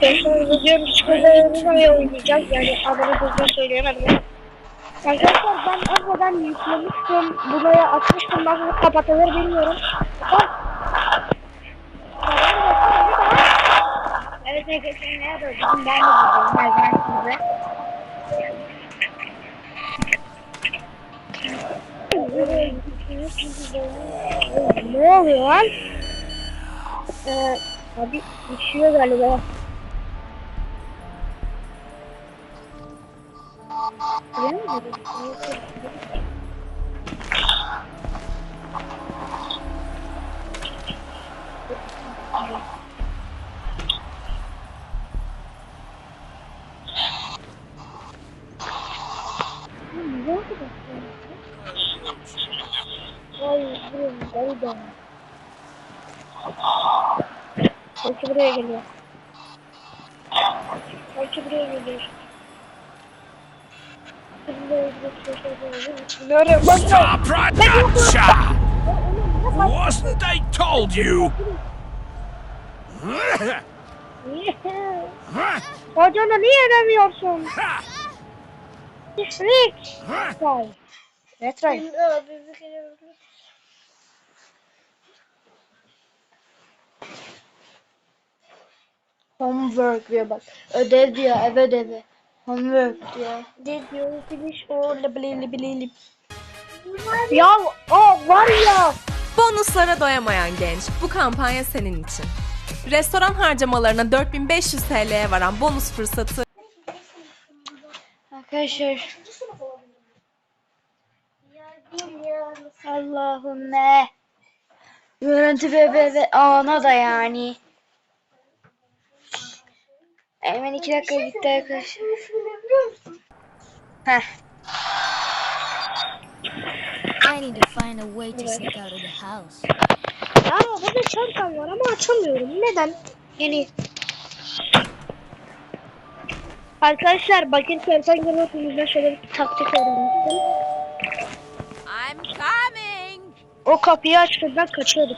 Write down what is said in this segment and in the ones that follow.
Arkadaşlar videonun çıkardığını oynayacağız. Yani adını düzgün söyleyemedim. Arkadaşlar ben önceden yüklemiştim. Buraya atmıştım. Nasıl kapatılır bilmiyorum. Bak. Evet arkadaşlar ne yapıyordum? Ben de buradayım. Ben ben size. Ne oluyor lan? Ee, abi düşüyor galiba. Ne oldu? Ay, buraya geldi. Belki buraya geliyor. Belki buraya geliyor. Stop right now! Wasn't I told you? Hocana niye demiyorsun? Rick. Vay. Retray. Homework diyor bak. Ödev diyor, ev ödevi. Homework diyor. Did you finish all the bili? Ya o var ya. Bonuslara doyamayan genç, bu kampanya senin için. Restoran harcamalarına 4500 TL'ye varan bonus fırsatı Arkadaşlar. Allah'ım ne? Görüntü bebe ve ana da yani. Hemen iki dakika gitti arkadaşlar. Heh. I need to find a way to sneak out of the house. Ya burada çantam var ama açamıyorum. Neden? Yani Arkadaşlar bakın kertenkele okulumuzda şöyle bir taktik öğrenmiştim. I'm coming. O kapıyı açtığında kaçıyorduk.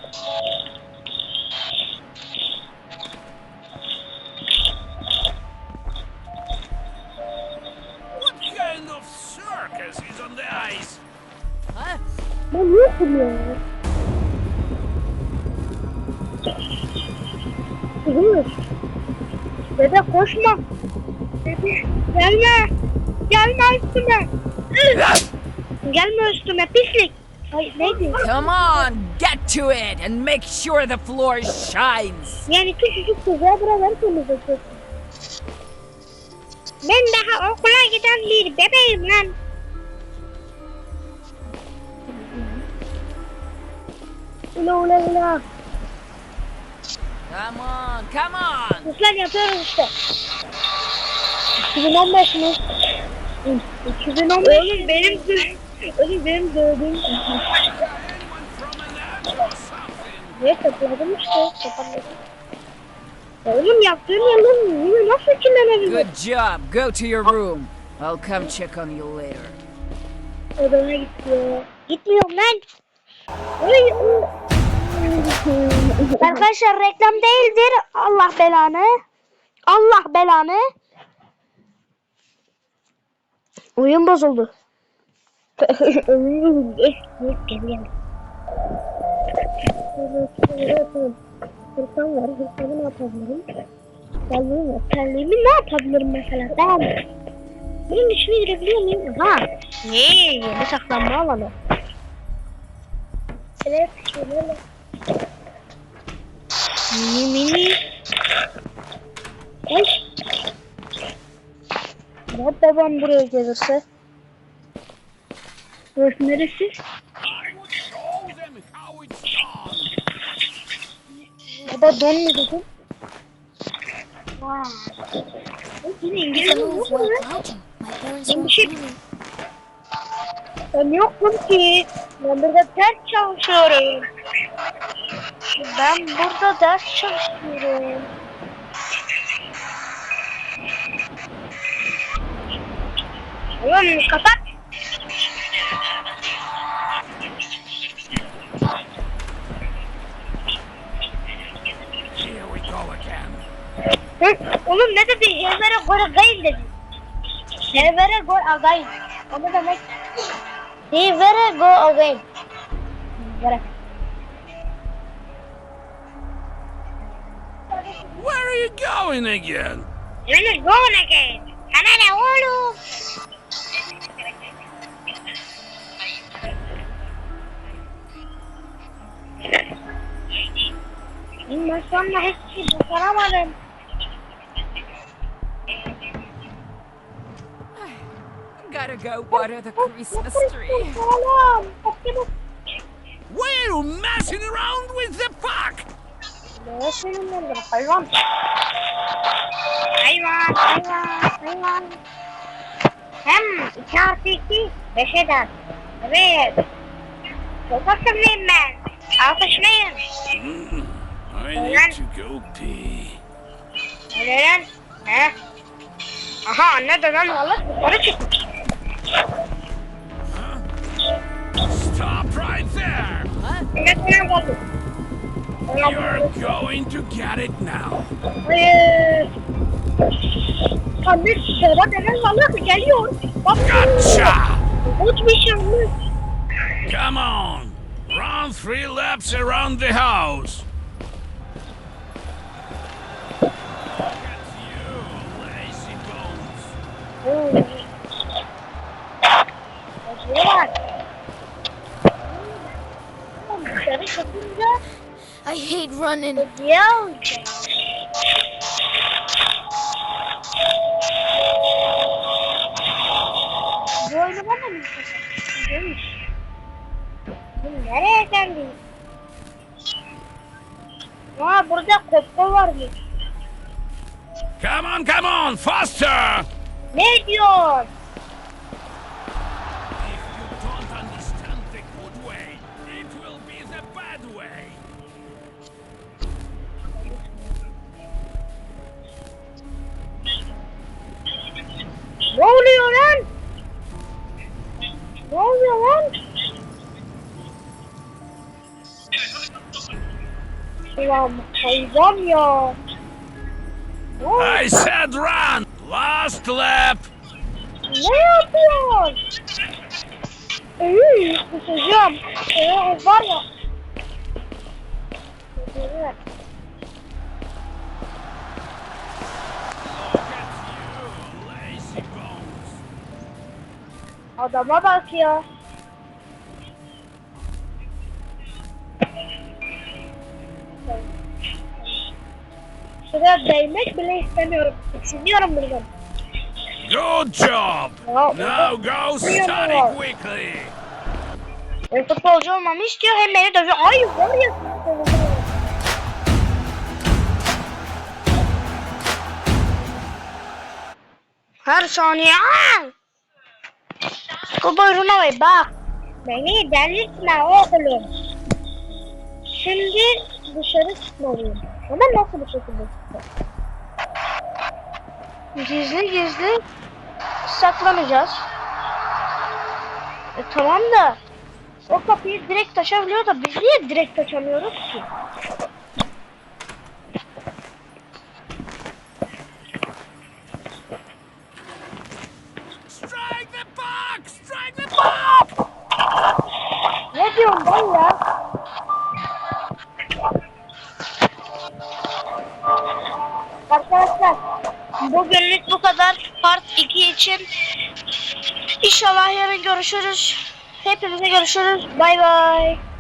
Circus is on the ice? Ben niye kırıyorum? Kızım Dede koşma. Dede gelme. Gelme üstüme. gelme üstüme pislik. Ay neydi? Come on, get to it and make sure the floor shines. Yani küçücük çocuğa buraları temizletiyorsun. Ben daha okula giden bir bebeğim lan. Ula ula ula. Come on, come on. Kızlar yapıyoruz işte. 2015 mi? 2015 Oğlum benim Oğlum benim dövdüğüm? Ne topladım işte topladım. Oğlum yaptığın yerden yine nasıl kirlenebilir? Good job. Go to your room. I'll come check on you later. Odana gidiyor. Gitmiyorum lan. Arkadaşlar reklam değildir. Allah belanı. Allah belanı. Oyun bozuldu. Hırkan var. Hırkanı ne yapabilirim? Terliğim var. Terliğimi ne yapabilirim mesela? Mı? Bunun içine girebiliyor muyum? Ha. Ne? Yeni saklanma alanı. Şöyle. Mini mini. Ay. Ya babam buraya gelirse. Burası neresi? Baba don mu dedim? Yine İngilizce yok mu? Ben bir şey... Ben yokum ki. Ben burada ders çalışıyorum. Ben burada ders çalışıyorum. Oğlum kapat. Hı? Oğlum ne dedi? Evvere gol agayım dedi. Evvere gol agayım. O ne demek? He better go away. Where are you going again? I'm not going again. I'm at Olu. İmam sonra hiç şey başaramadım. Gotta go water the Christmas tree. You messing around with the puck? Ne senin nerede? Hayvan. Hayvan, hayvan, hayvan. Hem 2 artı 2, 5 eder. Evet. Çok akıllıyım ben. Alkışlayın. Hmm, I need to go pee. Öyle lan. He? Aha anne dönen halı yukarı çıkmış. Stop right there! Ne dönen halı. You're going to get it now. Hayır. Anne sıra dönen halı geliyor. Bak. Gotcha! Uçmuşum. Come on! Run three laps around the house! Look I hate running. acıyor. Bu oyunu bana mı. Bu nereye geldin? Aa burada kopko var mı? Come on, come on, faster! Ne diyor? Ulan hayvan ya. Ne, oluyor? I said run! Last lap! ne yapıyorsun? İyi, kusacağım. Ee, var ya. Evet. Look at you, lazy bones! Adama bak ya. Şuraya değmek bile istemiyorum. Düşünüyorum buradan. Good job! Ya, Now go study quickly! Ben futbolcu olmamı istiyor hem beni dövüyor. Ay var ya. Her saniye. Buyruğuna bak bak. Beni delirtme oğlum. Şimdi dışarı çıkmalıyım. Ama nasıl bir şekilde çıkacağım? Gizli gizli saklanacağız. E, tamam da o kapıyı direkt açabiliyor da biz niye direkt açamıyoruz ki? Strike the puck! Strike the puck! Ne diyorsun ben ya? İçin. İnşallah yarın görüşürüz. Hepinize görüşürüz. Bay bay.